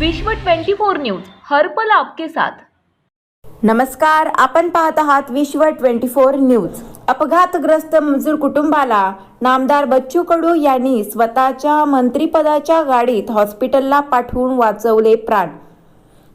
विश्व 24 न्यूज हर्पल आपके साथ. नमस्कार आपण पाहत आहात विश्व 24 न्यूज. अपघातग्रस्त मजूर कुटुंबाला नामदार बच्चू कडू यांनी स्वतःच्या मंत्रिपदाच्या गाडीत हॉस्पिटलला पाठवून वाचवले प्राण.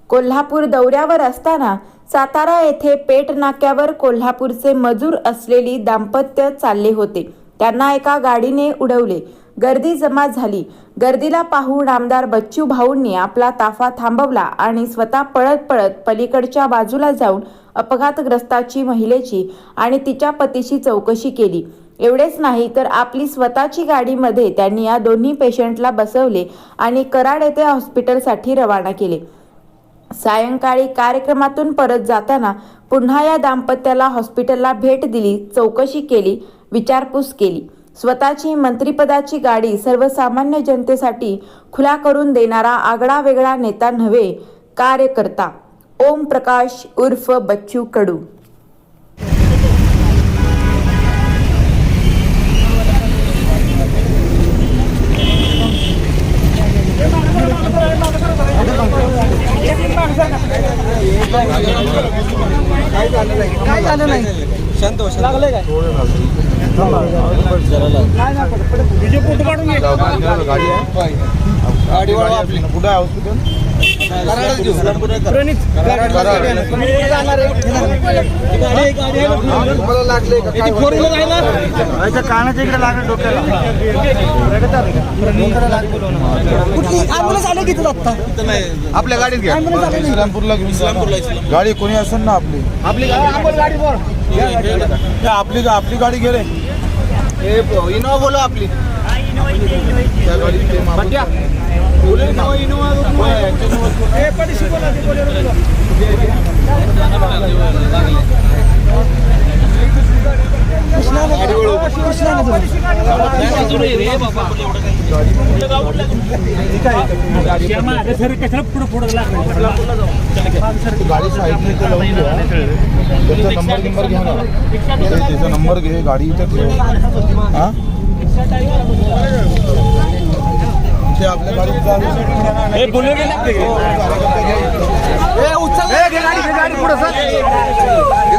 कोल्हापूर दौऱ्यावर असताना सातारा येथे पेट नाक्यावर कोल्हापूरचे मजूर असलेली दाम्पत्य चालले होते. त्यांना एका गाडीने उडवले. गर्दी जमा झाली. गर्दीला पाहून आमदार बच्चू भाऊंनी आपला ताफा थांबवला आणि स्वतः पळत पळत पलीकडच्या बाजूला जाऊन अपघातग्रस्ताची महिलेची आणि तिच्या पतीची चौकशी केली. एवढेच नाही तर आपली स्वतःची गाडीमध्ये त्यांनी या दोन्ही पेशंटला बसवले आणि कराड येथे हॉस्पिटलसाठी रवाना केले. सायंकाळी कार्यक्रमातून परत जाताना पुन्हा या दाम्पत्याला हॉस्पिटलला भेट दिली चौकशी केली विचारपूस केली. स्वतःची मंत्रिपदाची गाडी सर्वसामान्य जनतेसाठी खुला करून देणारा आगळा वेगळा नेता नव्हे कार्यकर्ता. ओम प्रकाश उर्फ बच्चू कडू. काय झालं नाही? शांत लागलंय काय? तुझे फोटो काढून घे. गाडी वळवा आपली. कुठं आहे हॉस्पिटल प्रणित जाणार आहे. तुम्हाला लागले फोर व्हीलर आहे ना? कानाच्या इकडे लागलं डोक्याला. कुठली ॲम्ब्युलन्स आले किती आपल्या गाडीत घ्या. इस्लामपूरला जा. गाडी कोणी असेल ना आपली? आपली गाडी गाडी आपली आपली गाडी गेले हे इनोवा बोलो आपली. त्या गाडीत ते मागून- भट्ट्या हे पडीशी बोला ते बोलेरो बोला. गाडी साईडने लावून त्याचा नंबर नंबर घ्या ना ते त्याचा नंबर घे गाडी इथे ठेव हा ते आपल्या गाडीत जा. उचल. घे गाडी गाडी पुढे. सर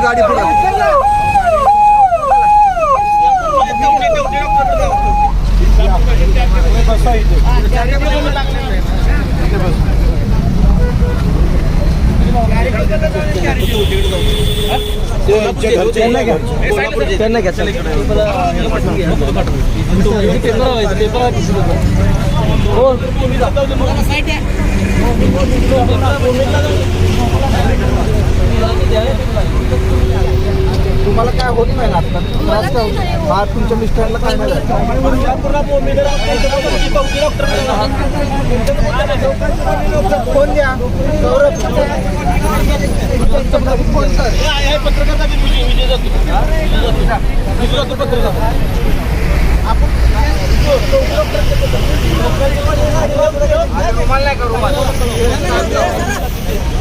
गाडी पुढे बसा इथे इथे बस ते यांच्या घरचे- त्यांना घ्या चल. हो. तुम्हाला काय होत नाही ना आता त्रास काय होत हा तुमच्या मिस्टरला काय नाही? फोन द्या गौरव फोन सर रुमाल नाही का रुमाल